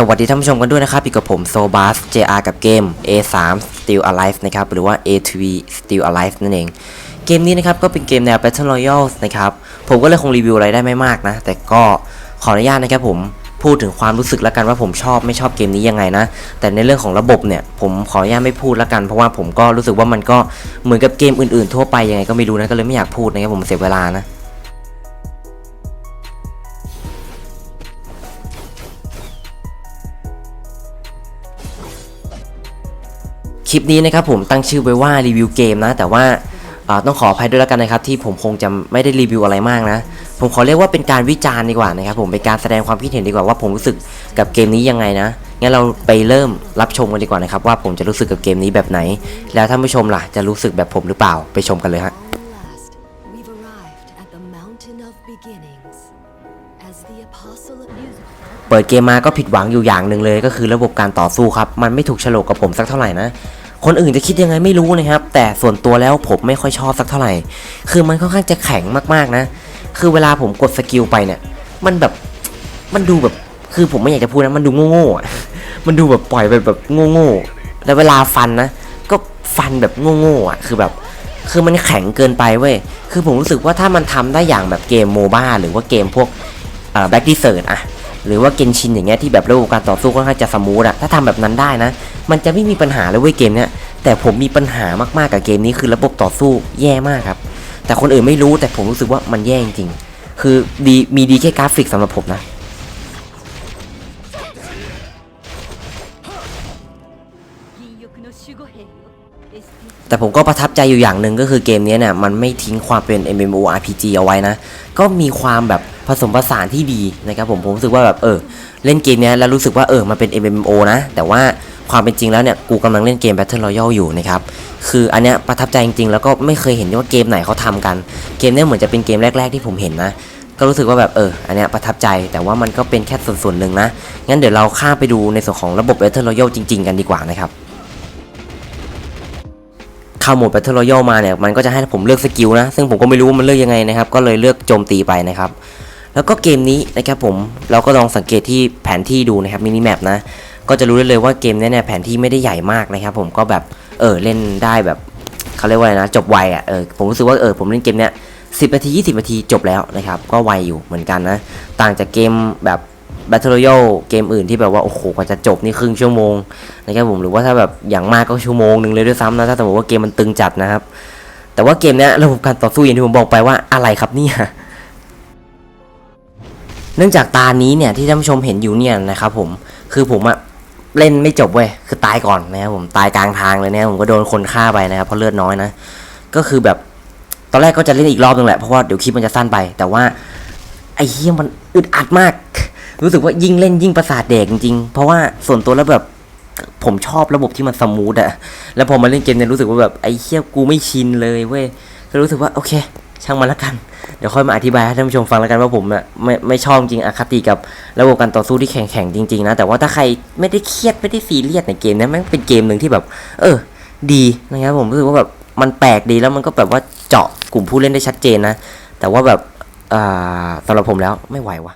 สวัสดีท่านผู้ชมกันด้วยนะครับอยู่กับผมโซบ a s JR กับเกม A3 Still Alive นะครับหรือว่า A2 Still Alive นั่นเอง เกมนี้นะครับก็เป็นเกมแนว Battle Royale นะครับผมก็เลยคงรีวิวอะไรได้ไม่มากนะ แต่ก็ขออนุญาตนะครับผมพูดถึงความรู้สึกแล้วกันว่าผมชอบไม่ชอบเกมนี้ยังไงนะ แต่ในเรื่องของระบบเนี่ยผมขออนุญาตไม่พูดแล้วกัน เพราะว่าผมก็รู้สึกว่ามันก็เหมือนกับเกมอื่นๆ ทั่วไปยังไงก็ไม่รู้นะก็เลยไม่อยากพูดนะครับผมเสียเวลานะ คลิปนี้นะครับผมตั้งชื่อไว้ว่ารีวิวเกมนะ แต่ว่าต้องขออภัยด้วยแล้วกันนะครับ ที่ผมคงจะไม่ได้รีวิวอะไรมากนะ ผมขอเรียกว่าเป็นการวิจารณ์ดีกว่านะครับผมเป็นการแสดงความคิดเห็นดีกว่าว่าผมรู้สึกกับเกมนี้ยังไงนะงั้นเราไปเริ่มรับชมกันดีกว่านะครับว่าผมจะรู้สึกกับเกมนี้แบบไหน แล้วท่านผู้ชมล่ะจะรู้สึกแบบผมหรือเปล่าไปชมกันเลยฮะ เปิดเกมมาก็ผิดหวังอยู่อย่างหนึ่งเลยก็คือระบบการต่อสู้ครับ มันไม่ถูกโฉลกกับผมสักเท่าไหร่นะ คนอื่นจะคิดยังไงไม่รู้นะครับ แต่ส่วนตัวแล้วผมไม่ค่อยชอบสักเท่าไหร่ คือมันค่อนข้างจะแข็งมากๆนะ คือเวลาผมกดสกิลไปเนี่ย มันแบบ มันดูแบบ คือผมไม่อยากจะพูดนะ มันดูโง่ๆอะมันดูแบบปล่อยไปแบบโง่ๆแล้วเวลาฟันนะ ก็ฟันแบบโง่ๆอะ คือแบบ คือมันแข็งเกินไปเว้ย คือผมรู้สึกว่าถ้ามันทำได้อย่างแบบเกมโมบ้าหรือว่าเกมพวกแบ็กดิเซอร์ดอะ หรือว่าเกนชินอย่างเงี้ยที่แบบระบบการต่อสู้ค่อนข้างจะสมูทอะถ้าทำแบบนั้นได้นะ มันจะไม่มีปัญหาเลยเว้ยเกมเนี้ยแต่ผมมีปัญหามากๆกับเกมนี้คือระบบต่อสู้แย่มากครับ แต่คนอื่นไม่รู้แต่ผมรู้สึกว่ามันแย่จริงๆคือดีมีดีแค่กราฟิกสำหรับผมนะ แต่ผมก็ประทับใจอยู่อย่างหนึ่งก็คือเกมนี้เนี่ยมันไม่ทิ้งความเป็น MMORPG เอาไว้นะ ก็มีความแบบผสมผสานที่ดีนะครับผมผมรู้สึกว่าแบบเออเล่นเกมนี้แล้วรู้สึกว่าเออมันเป็น MMO นะ แต่ว่าความเป็นจริงแล้วเนี่ยกูกำลังเล่นเกม Battle Royale อยู่นะครับคืออันเนี้ยประทับใจจริงๆ แล้วก็ไม่เคยเห็นว่าเกมไหนเขาทำกัน เกมนี้เหมือนจะเป็นเกมแรก ๆที่ผมเห็นนะก็รู้สึกว่าแบบเอออันเนี้ยประทับใจแต่ว่ามันก็เป็นแค่ส่วนๆหนึ่งนะงั้นเดี๋ยวเราข้าไปดูในส่วนของระบบ Battle Royale จริง ๆ กันดีกว่านะครับ เข้าโหมด Battle Royale มาเนี่ยมันก็จะให้ผมเลือกสกิลนะ ซึ่งผมก็ไม่รู้มันเลือกยังไงนะครับก็เลยเลือกโจมตีไปนะครับแล้วก็เกมนี้นะครับผมเราก็ลองสังเกตที่แผนที่ดูนะครับมินิแมปนะก็จะรู้ได้เลยว่าเกมเนี้ยเนี่ยแผนที่ไม่ได้ใหญ่มากนะครับผมก็แบบเออเล่นได้แบบเขาเรียกว่าอะไรนะจบไวอะเออผมรู้สึกว่าเออผมเล่นเกมเนี้ย10นาที20นาทีจบแล้วนะครับก็ไวอยู่เหมือนกันนะต่างจากเกมแบบ Battle Royale เกมอื่นที่แบบว่า โอ้โห กว่าจะจบนี่ครึ่งชั่วโมงนะครับผม หรือว่าถ้าแบบอย่างมากก็ชั่วโมงหนึ่งเลยด้วยซ้ำนะ ถ้าสมมติว่าเกมมันตึงจัดนะครับ แต่ว่าเกมนี้ระบบการต่อสู้อย่างที่ผมบอกไปว่าอะไรครับเนี่ยเนื่องจากตานี้เนี่ยที่ท่านผู้ชมเห็นอยู่เนี่ยนะครับผมคือผมอะเล่นไม่จบเว้ยคือตายก่อนนะครับผมตายกลางทางเลยเนี่ยผมก็โดนคนฆ่าไปนะครับเพราะเลือดน้อยนะก็คือแบบตอนแรกก็จะเล่นอีกรอบนึงแหละเพราะว่าเดี๋ยวคลิปมันจะสั้นไป แต่ว่าไอ้เหี้ยมันอึดอัดมาก รู้สึกว่ายิ่งเล่นยิ่งประสาทแดกจริงๆ เพราะว่าส่วนตัวแล้วแบบผมชอบระบบที่มันสมูทอะแล้วพอมาเล่นเกมเนี่ยรู้สึกว่าแบบไอ้เหี้ยกูไม่ชินเลยเว้ยก็รู้สึกว่าโอเค ช่างมันละกัน เดี๋ยวค่อยมาอธิบายให้ท่านผู้ชมฟังแล้วกันว่าผมอะไม่ไม่ชอบจริงอคติกับระบบการต่อสู้ที่แข็งๆจริงๆนะแต่ว่าถ้าใครไม่ได้เครียดไม่ได้ซีเรียสในเกมเนี้แม่งเป็นเกมหนึ่งที่แบบ เออ ดีนะครับผมรู้สึกว่าแบบมันแปลกดีแล้วมันก็แบบว่าเจาะกลุ่มผู้เล่นได้ชัดเจนนะแต่ว่าแบบอ่าสำหรับผมแล้วไม่ไหววะ